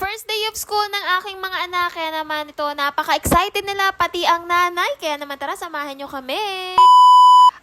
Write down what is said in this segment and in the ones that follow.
First day of school ng aking mga anak, kaya naman ito, napaka-excited nila, pati ang nanay. Kaya naman tara, samahan nyo kami.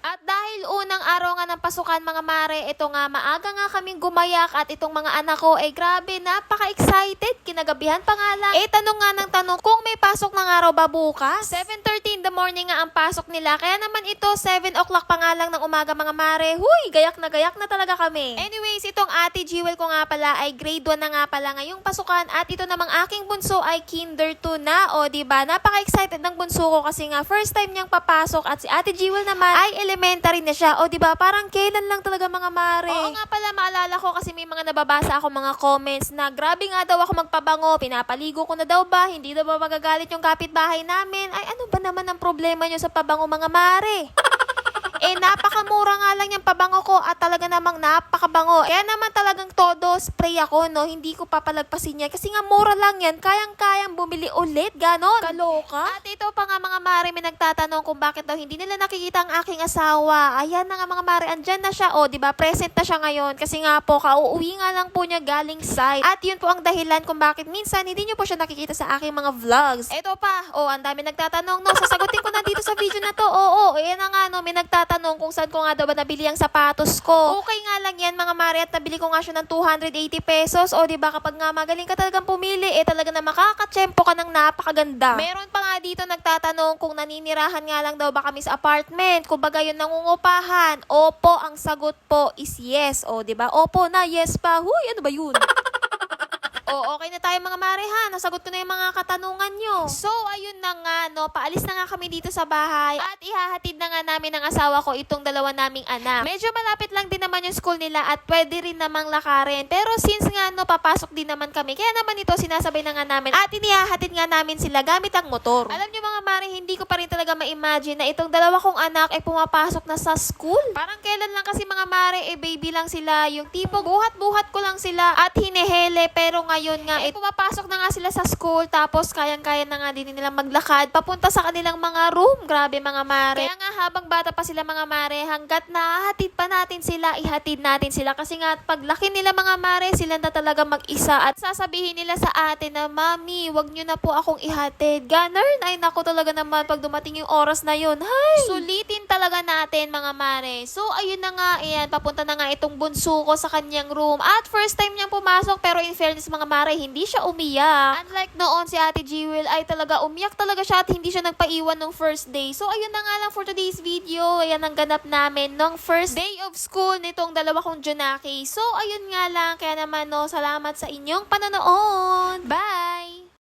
At dahil unang araw nga ng pasukan mga mare, ito nga maaga nga kaming gumayak at itong mga anak ko ay grabe, napaka-excited. Kinagabihan pa nga lang. Eh tanong nga ng tanong kung may pasok ng araw ba bukas? 7.30 in the morning nga ang pasok nila. Kaya naman ito 7 o'clock pa nga lang ng umaga mga mare. Huy, gayak na gayak na talaga kami. Anyways, itong ate Jewel ko nga pala ay grade 1 na nga pala ngayong pasukan at ito namang aking bunso ay kinder 2 na. O ba Napaka-excited ng bunso ko kasi nga first time niyang papasok at si ate Jewel naman ay elementary na siya. O ba Parang kailan lang talaga mga mare. Oo nga pala maalala ko kasi may mga nababasa ako mga comments na grabe nga daw ako magpabango, pinapaligo ko na daw ba, hindi daw ba magagalit yung kapitbahay namin. Ay ano ba naman ang problema nyo sa pabango mga mare? Eh, napakamura nga lang yung pabango ko at talaga namang napakabango. Kaya naman talagang todo spray ako, no? Hindi ko papalagpasin yan. Kasi nga mura lang yan. Kayang-kayang bumili ulit. Ganon. Kaloka. At ito pa nga mga mare, may nagtatanong kung bakit daw hindi nila nakikita ang aking asawa. Ayan na nga mga mare, andyan na siya. O, di ba Present na siya ngayon. Kasi nga po, kauuwi nga lang po niya galing site. At yun po ang dahilan kung bakit minsan hindi niyo po siya nakikita sa aking mga vlogs. Ito pa, o, ang dami nagtatanong, no? Sasagutin ko na dito sa video na to. Oo, ayan na nga, no? May nagtatanong kung saan ko nga daw ba nabili ang sapatos ko. Okay nga lang yan, mga mare, at nabili ko nga siya ng 280 pesos. O, di ba kapag nga magaling ka talagang pumili, eh talaga na makakatsyempo ka ng napakaganda. Meron pa nga dito nagtatanong kung naninirahan nga lang daw ba kami sa apartment. Kung baga yun nangungupahan. Opo, ang sagot po is yes. O, di ba? Opo na, yes pa. Huy, ano ba yun? O, okay na tayo mga mare ha. Nasagot ko na yung mga katanungan nyo. So, ayun na nga, no. Paalis na nga kami dito sa bahay. At ihahatid na nga namin ng asawa ko itong dalawa naming anak. Medyo malapit lang din naman yung school nila at pwede rin namang lakarin. Pero since nga, no, papasok din naman kami. Kaya naman ito, sinasabay na nga namin. At inihahatid nga namin sila gamit ang motor. Alam nyo mga mare, hindi ko pa rin talaga ma-imagine na itong dalawa kong anak ay pumapasok na sa school. Parang kailan lang kasi mga mare, eh baby lang sila. Yung tipo, buhat-buhat ko lang sila at hinehele. Pero ngayon nga, eh, pumapasok na nga sila sa school. Tapos kayang-kaya na nga din nilang maglakad papunta sa kanilang mga room. Grabe mga mare. Kaya nga habang bata pa sila mga mare, hanggat nahatid pa natin sila, ihatid natin sila. Kasi nga paglaki nila mga mare, sila na talaga mag-isa. At sasabihin nila sa atin na, Mami, wag nyo na po akong ihatid. Ganun, ay nako talaga naman pag dumating yung oras na yun. Hay! Sulitin talaga natin mga mare. So, ayun na nga, ayan, papunta na nga itong bunso ko sa kanyang room. At first time niyang pumasok, pero in fairness mga mare, hindi siya umiyak. Unlike noon, si Ate Jewel ay talaga umiyak talaga siya at hindi siya nagpaiwan nung first day. So, ayun na nga lang for today's video. Ayan ang ganap namin nung first day of school nitong dalawa kong Junaki. So, ayun nga lang. Kaya naman, no, salamat sa inyong panonood.